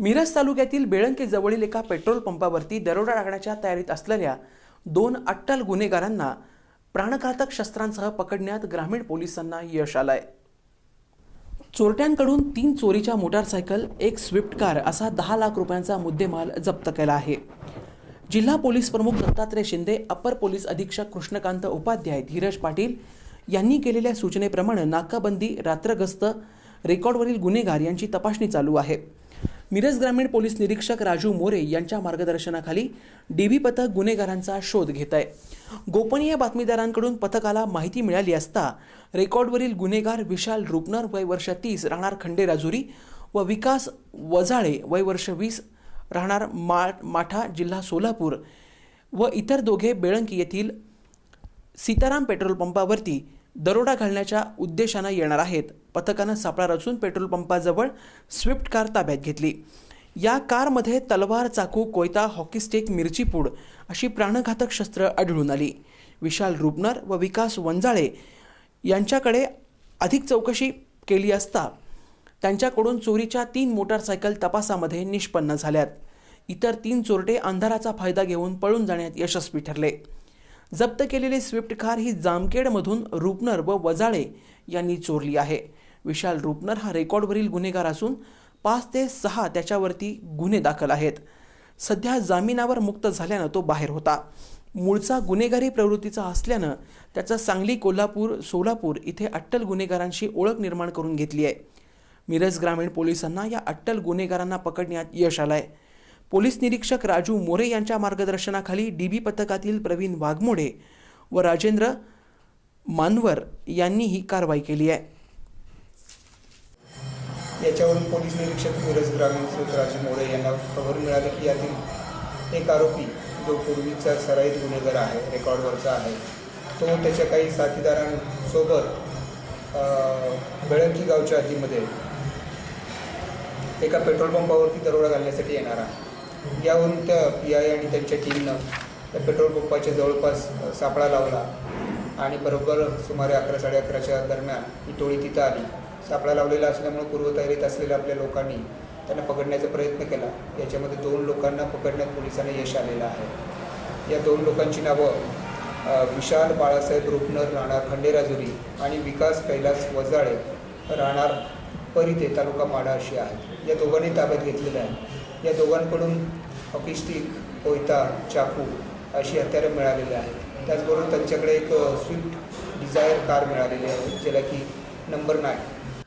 मिरज तालुक्यातील बेळंके जवळील एका पेट्रोल पंपावरती दरोडा टाकण्याच्या तयारीत असलेल्या दोन अट्टल गुन्हेगारांना प्राणघातक शस्त्रांसह पकडण्यात ग्रामीण पोलिसांना यश आलंय. चोरट्यांकडून तीन चोरीच्या मोटारसायकल एक स्विफ्ट कार असा दहा लाख रुपयांचा मुद्देमाल जप्त केला आहे. जिल्हा पोलीस प्रमुख दत्तात्रय शिंदे अपर पोलीस अधीक्षक कृष्णकांत उपाध्याय धीरज पाटील यांनी केलेल्या सूचनेप्रमाणे नाकाबंदी रात्रगस्त रेकॉर्डवरील गुन्हेगार यांची तपासणी चालू आहे. मिरज ग्रामीण पोलीस निरीक्षक राजू मोरे यांच्या मार्गदर्शनाखाली डीबी पथक गुन्हेगारांचा शोध घेत आहे गोपनीय बातमीदारांकडून पथकाला माहिती मिळाली असता रेकॉर्डवरील गुन्हेगार विशाल रुपनर वय वर्ष तीस राहणार खंडेराजुरी व विकास वजाळे वय वर्ष वीस राहणार मा माठा जिल्हा सोलापूर व इतर दोघे बेळंकी येथील सीताराम पेट्रोल पंपावरती दरोडा घालण्याच्या उद्देशानं येणार आहेत. पथकानं सापळा रचून पेट्रोल पंपाजवळ स्विफ्ट कार ताब्यात घेतली. या कारमध्ये तलवार चाकू कोयता हॉकी स्टिक मिरचीपूड अशी प्राणघातक शस्त्र आढळून आली. विशाल रुपनर व विकास वंजाळे यांच्याकडे अधिक चौकशी केली असता त्यांच्याकडून चोरीच्या तीन मोटारसायकल तपासामध्ये निष्पन्न झाल्यात. इतर तीन चोरटे अंधाराचा फायदा घेऊन पळून जाण्यात यशस्वी ठरले. जप्त केलेली स्विफ्ट कार ही जामखेडमधून रुपनर व वजाळे यांनी चोरली आहे. विशाल रुपनर हा रेकॉर्डवरील गुन्हेगार असून पाच ते सहा त्याच्यावरती गुन्हे दाखल आहेत. सध्या जामिनावर मुक्त झाल्यानं तो बाहेर होता. मूळचा गुन्हेगारी प्रवृत्तीचा असल्यानं त्याचा सांगली कोल्हापूर सोलापूर इथे अट्टल गुन्हेगारांशी ओळख निर्माण करून घेतली आहे. मिरज ग्रामीण पोलिसांना या अट्टल गुन्हेगारांना पकडण्यात यश आलंय. पोलीस निरीक्षक राजू मोरे यांच्या मार्गदर्शनाखाली डीबी पथकातील प्रवीण वाघमोडे व राजेंद्र मानवर यांनी ही कारवाई केली आहे. याच्यावरून पोलीस निरीक्षक मिरज ग्रामीण श्री राजू मोरे यांना खबर मिळाली की यातील एक आरोपी जो पूर्वीचा सराईत गुन्हेगार आहे रेकॉर्डवरचा आहे तो त्याच्या काही साथीदारांसोबत बेळंकी गावच्या हद्दीमध्ये एका पेट्रोल पंपावरती दरोडा घालण्यासाठी येणार आहे. यावरून त्या पी आय आणि त्यांच्या टीमनं त्या पेट्रोल पंपाच्या जवळपास सापळा लावला आणि बरोबर सुमारे अकरा साडे अकराच्या दरम्यान ही टोळी तिथं आली. सापळा लावलेला असल्यामुळे पूर्वतयारीत असलेल्या आपल्या लोकांनी त्यांना पकडण्याचा प्रयत्न केला. याच्यामध्ये दोन लोकांना पकडण्यात पोलिसांना यश आलेलं आहे. या दोन लोकांची नावं विशाल बाळासाहेब रुपनर राहणार खंडेराजुरी आणि विकास कैलास वजाळे राहणार परिते तालुका माडा अशी आहेत. या दोघांनी ताब्यात घेतलेलं आहे. या दोघांकडून हॉकी स्टिक कोयता चाकू अशी हत्यारं मिळालेली आहेत. त्याचबरोबर त्यांच्याकडे एक स्विफ्ट डिझायर कार मिळालेली आहे ज्याला की नंबर नाईन.